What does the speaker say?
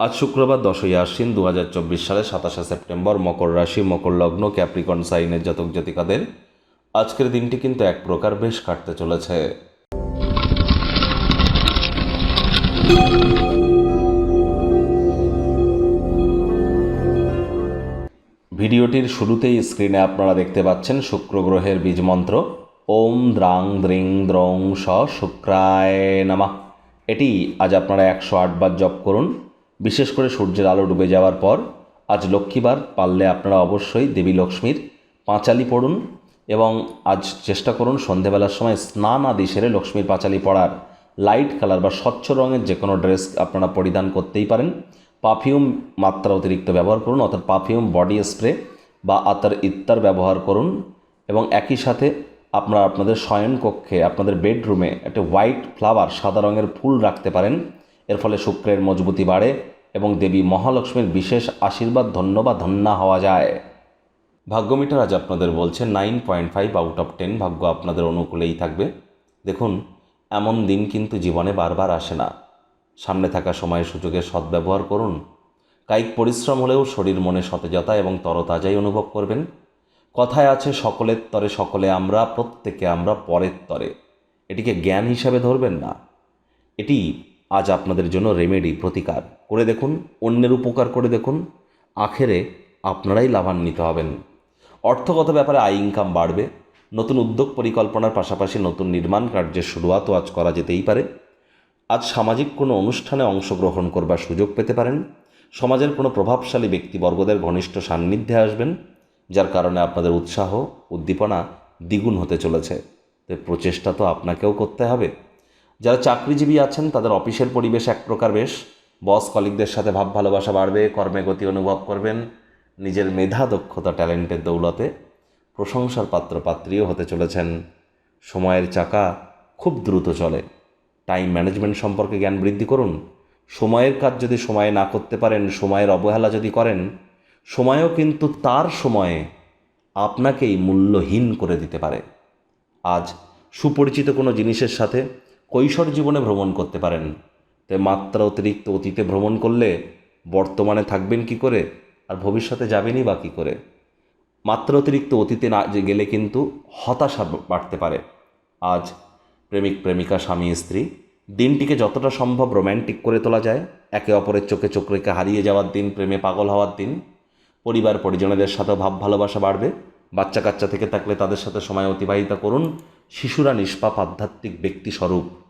আজ শুক্রবার দশই আশ্বিন দু হাজার চব্বিশ সালে সাতাশে সেপ্টেম্বর মকর রাশি, মকর লগ্ন, ক্যাপ্রিকন, সাইনের জাতক জাতিকাদের আজকের দিনটি কিন্তু এক প্রকার বেশ কাটতে চলেছে। ভিডিওটির শুরুতেই স্ক্রিনে আপনারা দেখতে পাচ্ছেন শুক্র গ্রহের বীজ মন্ত্র। ওম দ্রাং দ্রিং দ্রং স শুক্রায় নামা। এটি আজ আপনারা একশো আটবার জপ করুন। বিশেষ করে সূর্যের আলো ডুবে যাওয়ার পর আজ লক্ষ্মীবার পারলে আপনারা অবশ্যই দেবী লক্ষ্মীর পাঁচালি পড়ুন এবং আজ চেষ্টা করুন সন্ধেবেলার সময় স্নান আদি সেরে লক্ষ্মীর পাঁচালি পড়ার। লাইট কালার বা স্বচ্ছ রঙের যে কোনো ড্রেস আপনারা পরিধান করতেই পারেন। পারফিউম মাত্রা অতিরিক্ত ব্যবহার করুন, অর্থাৎ পারফিউম, বডি স্প্রে বা আতার ইত্যার ব্যবহার করুন এবং একই সাথে আপনারা আপনাদের শয়ন কক্ষে আপনাদের বেডরুমে একটা হোয়াইট ফ্লাওয়ার সাদা রঙের ফুল রাখতে পারেন। এর ফলে শুক্রের মজবুতি বাড়ে এবং দেবী মহালক্ষ্মীর বিশেষ আশীর্বাদ ধন্য বা ধন্যা হওয়া যায়। ভাগ্যমিটার আজ আপনাদের বলছে nine point five out of ten ভাগ্য আপনাদের অনুকূলেই থাকবে। দেখুন, এমন দিন কিন্তু জীবনে বারবার আসে না। সামনে থাকা সময়ের সুযোগের সদ্ব্যবহার করুন। কায়িক পরিশ্রম হলেও শরীর মনে সতেজতা এবং তরতাজাই অনুভব করবেন। কথায় আছে, সকলের তরে সকলে আমরা, প্রত্যেকে আমরা পরের তরে। এটিকে জ্ঞান হিসাবে ধরবেন না। এটি আজ আপনাদের জন্য রেমেডি প্রতিকার। করে দেখুন, অন্যের উপকার করে দেখুন, আখেরে আপনারাই লাভান্বিত হবেন। অর্থগত ব্যাপারে আয় ইনকাম বাড়বে। নতুন উদ্যোগ পরিকল্পনার পাশাপাশি নতুন নির্মাণ কার্যের শুরুয়াতও আজ করা যেতেই পারে। আজ সামাজিক কোনো অনুষ্ঠানে অংশগ্রহণ করবার সুযোগ পেতে পারেন। সমাজের কোনো প্রভাবশালী ব্যক্তিবর্গদের ঘনিষ্ঠ সান্নিধ্যে আসবেন, যার কারণে আপনাদের উৎসাহ, উদ্দীপনা দ্বিগুণ হতে চলেছে। প্রচেষ্টা তো আপনাকেও করতে হবে। যারা চাকরিজীবী আছেন, তাদের অফিসের পরিবেশ এক প্রকার বেশ। বস কলিকদের সাথে ভাব ভালোবাসা বাড়বে, কর্মে গতি অনুভব করবেন, নিজের মেধা, দক্ষতা, ট্যালেন্টের দৌলতে প্রশংসার পাত্র পাত্রীও হতে চলেছেন। সময়ের চাকা খুব দ্রুত চলে। টাইম ম্যানেজমেন্ট সম্পর্কে জ্ঞান বৃদ্ধি করুন। সময়ের কাজ যদি সময়ে না করতে পারেন, সময়ের অবহেলা যদি করেন, সময়ও কিন্তু তার সময়ে আপনাকেই মূল্যহীন করে দিতে পারে। আজ সুপরিচিত কোনো জিনিসের সাথে কৈশোর জীবনে ভ্রমণ করতে পারেন। তাই মাত্রা অতিরিক্ত অতীতে ভ্রমণ করলে বর্তমানে থাকবেন কি করে? আর ভবিষ্যতে যাবেনই বা কী করে? মাত্রা অতিরিক্ত অতীতে না গেলে কিন্তু হতাশা বাড়তে পারে। আজ প্রেমিক, প্রেমিকা, স্বামী, স্ত্রী, দিনটিকে যতটা সম্ভব রোম্যান্টিক করে তোলা যায়। একে অপরের চোখে চোখ রেখে হারিয়ে যাওয়ার দিন, প্রেমে পাগল হওয়ার দিন, পরিবার, পরিজনদের সাথেও ভাব ভালোবাসা বাড়বে। বাচ্চা কাচ্চা থেকে থাকলে তাদের সাথে সময় অতিবাহিত করুন। শিশুরা নিষ্পাপ, আধ্যাত্মিক ব্যক্তি স্বরূপ।